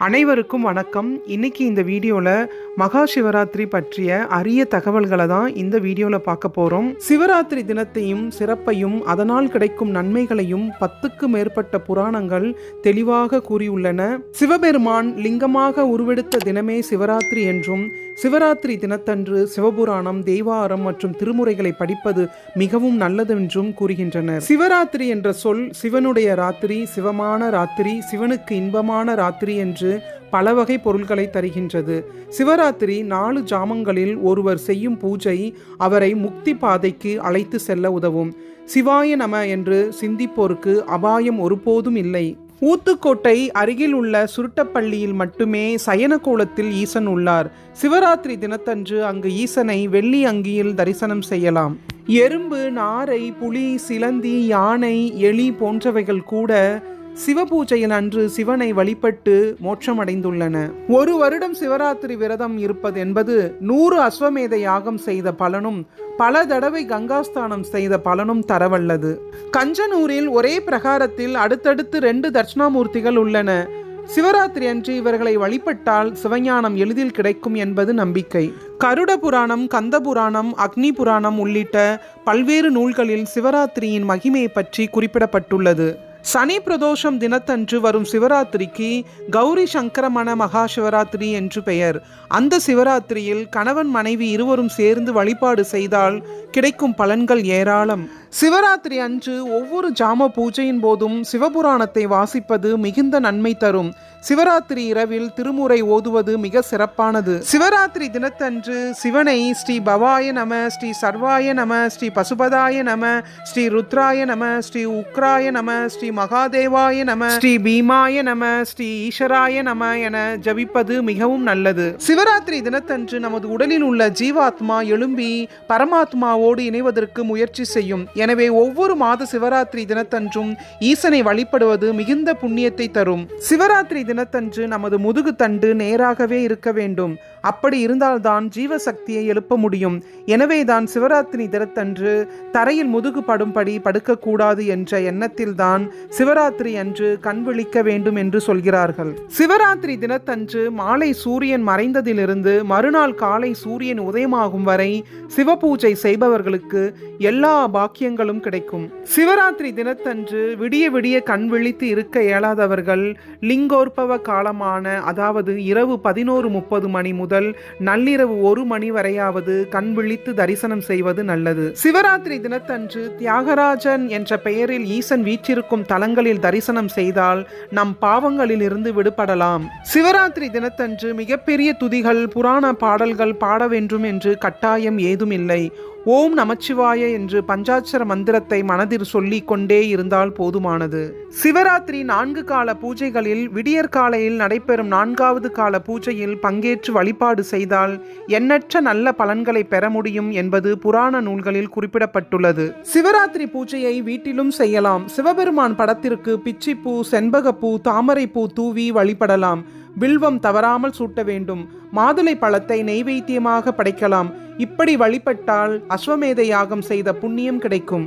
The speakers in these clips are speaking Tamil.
அனைவருக்கும் வணக்கம். இன்னைக்கு இந்த வீடியோவில் மகா சிவராத்திரி பற்றிய அரிய தகவல்களை தான் இந்த வீடியோவில் பார்க்க போகிறோம் சிவராத்திரி தினத்தையும் சிறப்பையும் அதனால் கிடைக்கும் நன்மைகளையும் பத்துக்கு மேற்பட்ட புராணங்கள் தெளிவாக கூறியுள்ளன. சிவபெருமான் லிங்கமாக உருவெடுத்த தினமே சிவராத்திரி என்றும் சிவராத்திரி தினத்தன்று சிவபுராணம் தெய்வாரம் மற்றும் திருமுறைகளை படிப்பது மிகவும் நல்லதென்றும் கூறுகின்றனர். சிவராத்திரி என்ற சொல் சிவனுடைய ராத்திரி சிவமான ராத்திரி சிவனுக்கு இன்பமான ராத்திரி என்று என்று பல வகை பொருள்களை தருகின்றது. சிவராத்திரி நாலு ஜாமங்களில் ஒருவர் செய்யும் பூஜை அவரை முக்தி பாதைக்கு அழைத்து செல்ல உதவும். சிவாய நம என்று சிந்திப்போருக்கு அபாயம் ஒருபோதும் இல்லை. ஊத்துக்கோட்டை அருகில் உள்ள சுருட்டப்பள்ளியில் மட்டுமே சயன கோலத்தில் ஈசன் உள்ளார். சிவராத்திரி தினத்தன்று அங்கு ஈசனை வெள்ளி அங்கியில் தரிசனம் செய்யலாம். எறும்பு நாரை புலி சிலந்தி யானை எலி போன்றவைகள் கூட சிவபூஜையின் அன்று சிவனை வழிபட்டு மோட்சமடைந்துள்ளன. ஒரு வருடம் சிவராத்திரி விரதம் இருப்பது என்பது நூறு அஸ்வமேத யாகம் செய்த பலனும் பல தடவை கங்காஸ்தானம் செய்த பலனும் தரவல்லது. கஞ்சனூரில் ஒரே பிரகாரத்தில் அடுத்தடுத்து ரெண்டு தட்சிணாமூர்த்திகள் உள்ளன. சிவராத்திரி அன்று இவர்களை வழிபட்டால் சிவஞானம் எளிதில் கிடைக்கும் என்பது நம்பிக்கை. கருட புராணம் கந்த புராணம் அக்னி புராணம் உள்ளிட்ட பல்வேறு நூல்களில் சிவராத்திரியின் மகிமையை பற்றி குறிப்பிடப்பட்டுள்ளது. சனி பிரதோஷம் தினத்தன்று வரும் சிவராத்திரிக்கு கௌரி சங்கரமண மகா சிவராத்திரி என்று பெயர். அந்த சிவராத்திரியில் கணவன் மனைவி இருவரும் சேர்ந்து வழிபாடு செய்தால் கிடைக்கும் பலன்கள் ஏராளம். சிவராத்திரி அன்று ஒவ்வொரு ஜாம பூஜையின் போதும் சிவபுராணத்தை வாசிப்பது மிகுந்த நன்மை தரும். சிவராத்திரி இரவில் திருமுறை ஓதுவது மிக சிறப்பானது. சிவராத்திரி தினத்தன்று சிவனை ஸ்ரீ பவாய நம ஸ்ரீ சர்வாய நம ஸ்ரீ பசுபதாய நம ஸ்ரீ ருத்ராய நம ஸ்ரீ உக்ராய நம ஸ்ரீ மகாதேவாய நம ஸ்ரீ பீமாய நம ஸ்ரீ ஈஸ்வராய நம என ஜபிப்பது மிகவும் நல்லது. சிவராத்திரி தினத்தன்று நமது உடலில் உள்ள ஜீவாத்மா எழும்பி பரமாத்மாவோடு இணைவதற்கு முயற்சி செய்யும். எனவே ஒவ்வொரு மாத சிவராத்திரி தினத்தன்றும் ஈசனை வழிபடுவது மிகுந்த புண்ணியத்தை தரும். சிவராத்திரி தினத்தன்று நமது முதுகு தண்டு நேராகவே இருக்க வேண்டும். அப்படி இருந்தால்தான் ஜீவசக்தியை எழுப்ப முடியும். எனவேதான் சிவராத்திரி தினத்தன்று தரையில் முதுகு படும்படி படுக்கக்கூடாது என்ற எண்ணத்தில்தான் சிவராத்திரி அன்று கண் விழிக்க வேண்டும் என்று சொல்கிறார்கள். சிவராத்திரி தினத்தன்று மாலை சூரியன் மறைந்ததிலிருந்து மறுநாள் காலை சூரியன் உதயமாகும் வரை சிவபூஜை செய்பவர்களுக்கு எல்லா பாக்கியங்களும் கிடைக்கும். சிவராத்திரி தினத்தன்று விடிய விடிய கண் விழித்து இருக்க இயலாதவர்கள் லிங்கோற்பவ காலமான அதாவது இரவு பதினோரு முப்பது மணி முதல் நள்ளிரவு ஒரு மணி வரையாவது கண் விழித்து தரிசனம் செய்வது நல்லது. சிவராத்திரி தினத்தன்று தியாகராஜன் என்ற பெயரில் ஈசன் வீற்றிருக்கும் தலங்களில் தரிசனம் செய்தால் நம் பாவங்களில் இருந்து விடுபடலாம். சிவராத்திரி தினத்தன்று மிகப்பெரிய துதிகள் புராண பாடல்கள் பாட வேண்டும் என்று கட்டாயம் ஏதுமில்லை. ஓம் நமச்சிவாய என்று பஞ்சாட்சர மந்திரத்தை மனதில் சொல்லி கொண்டே இருந்தால் போதுமானது. சிவராத்திரி நான்கு கால பூஜைகளில் விடியற் காலையில் நடைபெறும் நான்காவது கால பூஜையில் பங்கேற்று வழிபாடு செய்தால் எண்ணற்ற நல்ல பலன்களை பெற முடியும் என்பது புராண நூல்களில் குறிப்பிடப்பட்டுள்ளது. சிவராத்திரி பூஜையை வீட்டிலும் செய்யலாம். சிவபெருமான் படத்திற்கு பிச்சிப்பூ செண்பகப்பூ தாமரைப்பூ தூவி வழிபடலாம். வில்வம் தவறாமல் சூட்ட வேண்டும். மாதுளை பழத்தை நெய்வேத்தியமாக படைக்கலாம். இப்படி வழிபட்டால் அஸ்வமேத யாகம் செய்த புண்ணியம் கிடைக்கும்.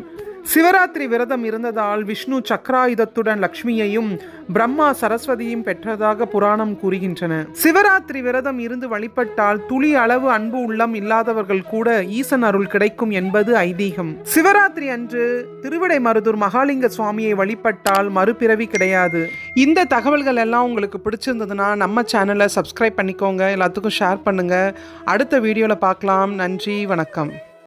சிவராத்திரி விரதம் இருந்ததால் விஷ்ணு சக்கராயுதத்துடன் லக்ஷ்மியையும் பிரம்மா சரஸ்வதியும் பெற்றதாக புராணம் கூறுகின்றன. சிவராத்திரி விரதம் இருந்து வழிபட்டால் துளி அளவு அன்பு உள்ளம் இல்லாதவர்கள் கூட ஈசன் அருள் கிடைக்கும் என்பது ஐதீகம். சிவராத்திரி அன்று திருவிடை மருதூர் மகாலிங்க சுவாமியை வழிபட்டால் மறுபிறவி கிடையாது. இந்த தகவல்கள் எல்லாம் உங்களுக்கு பிடிச்சிருந்ததுன்னா நம்ம சேனலை சப்ஸ்கிரைப் பண்ணிக்கோங்க எல்லாத்துக்கும் ஷேர் பண்ணுங்க. அடுத்த வீடியோவில் பார்க்கலாம். நன்றி வணக்கம்.